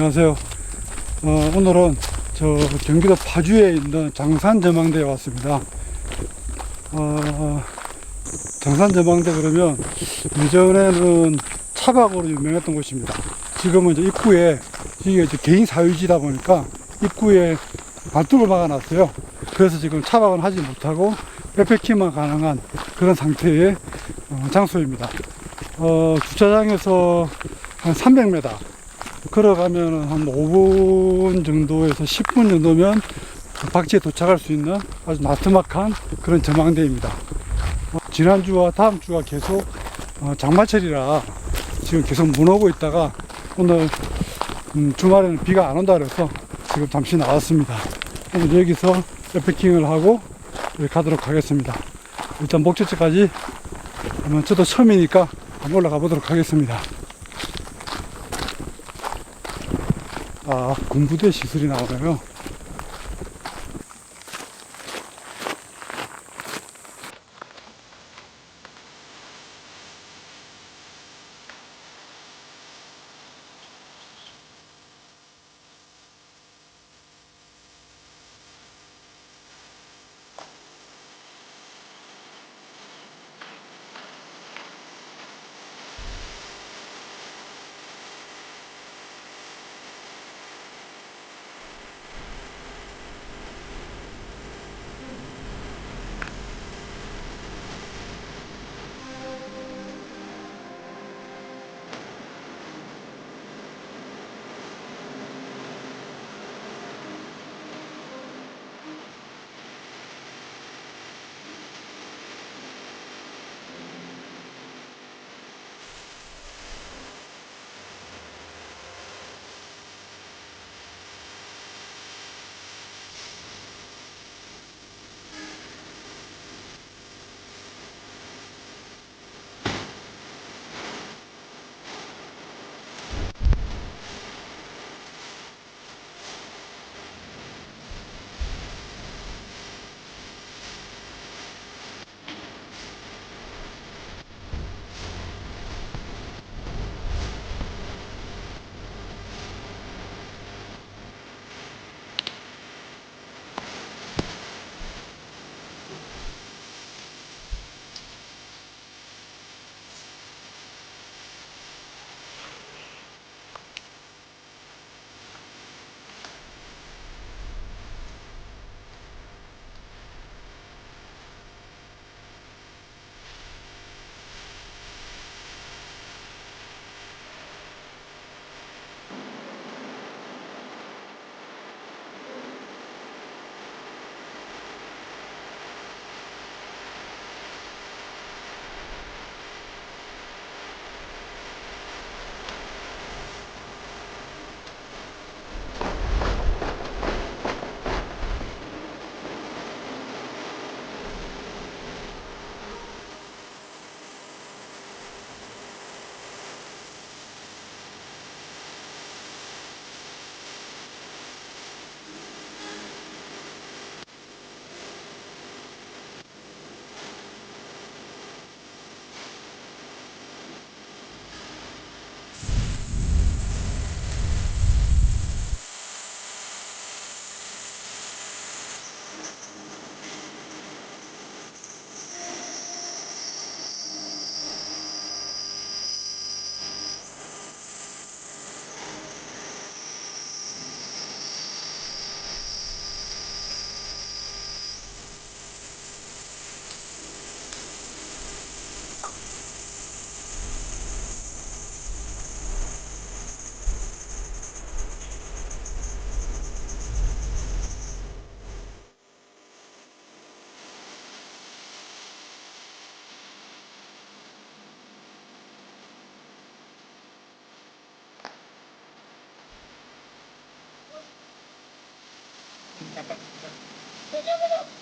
안녕하세요. 어, 오늘은 저 경기도 파주에 있는 장산 전망대에 왔습니다. 어, 장산 전망대 그러면 예전에는 차박으로 유명했던 곳입니다. 지금은 이제 입구에 이게 이제 개인 사유지다 보니까 입구에 반뚝을 막아놨어요. 그래서 지금 차박은 하지 못하고 백패킹만 가능한 그런 상태의 어, 장소입니다. 어, 주차장에서 한 300m 걸어가면 한 5분 정도에서 10분 정도면 박지에 도착할 수 있는 아주 나트막한 그런 전망대입니다. 어, 지난주와 다음 주가 계속 어, 장마철이라 지금 계속 문 오고 있다가 오늘 음, 주말에는 비가 안 온다 그래서 지금 잠시 나왔습니다. 오늘 여기서 백패킹을 하고 가도록 하겠습니다. 일단 목적지까지 아마 저도 처음이니까 한번 올라가 보도록 하겠습니다. 아, 군부대 시설이 나오네요. 大丈夫だ。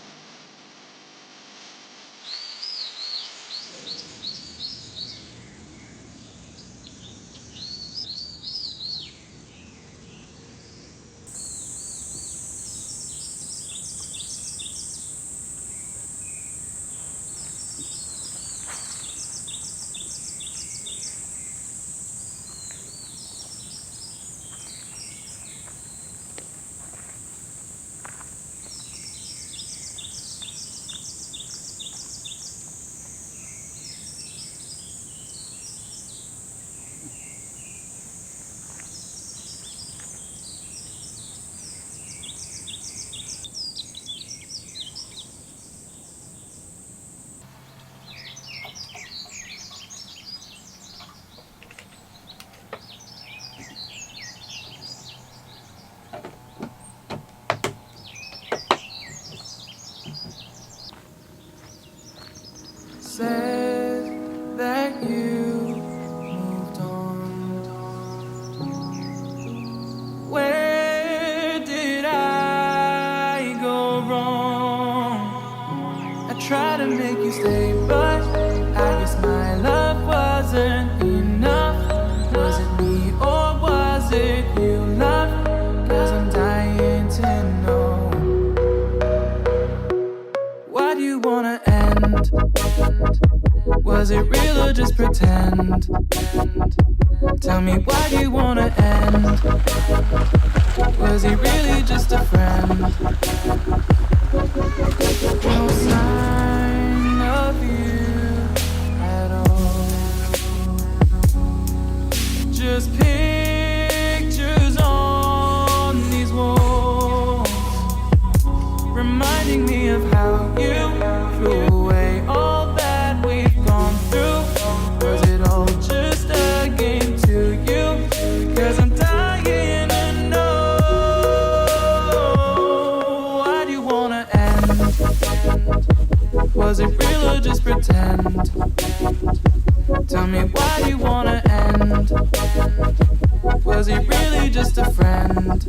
To make you stay, but I guess my love wasn't enough. Was it me or was it you, love? Cause I'm dying to know. Why do you wanna end? Was it real or just pretend? Tell me why do you wanna end? Was he really just a friend? No pretend? Tell me why you wanna end? Was he really just a friend?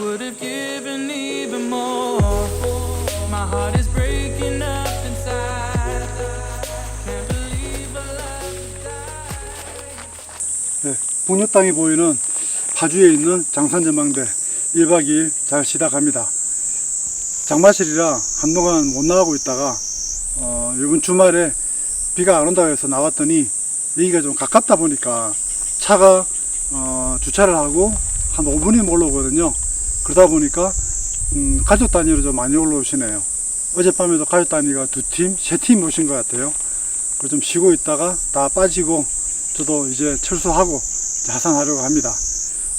Would have given even more. My heart is breaking up inside. Can't believe our love. 네, 북녘 땅이 보이는 파주에 있는 장산전망대 1박 2일 잘 쉬다 갑니다. 장마실이라 한동안 못 나가고 있다가 어, 이번 주말에 비가 안 온다고 해서 나왔더니 여기가 좀 가깝다 보니까 차가 어, 주차를 하고 한 5분이면 올라오거든요. 그러다 보니까 음, 가족 단위로 좀 많이 올라오시네요. 어젯밤에도 가족 단위가 두 팀, 세 팀 오신 것 같아요. 그좀 쉬고 있다가 다 빠지고 저도 이제 철수하고 이제 하산하려고 합니다.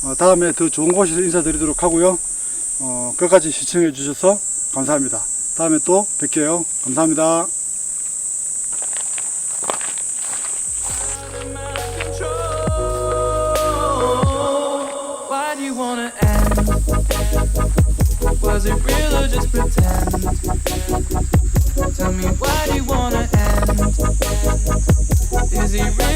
어, 다음에 더 좋은 곳에서 인사드리도록 하고요. 어, 끝까지 시청해 주셔서 감사합니다. 다음에 또 뵐게요. 감사합니다. Pretend? Tell me why do you wanna end? Is he really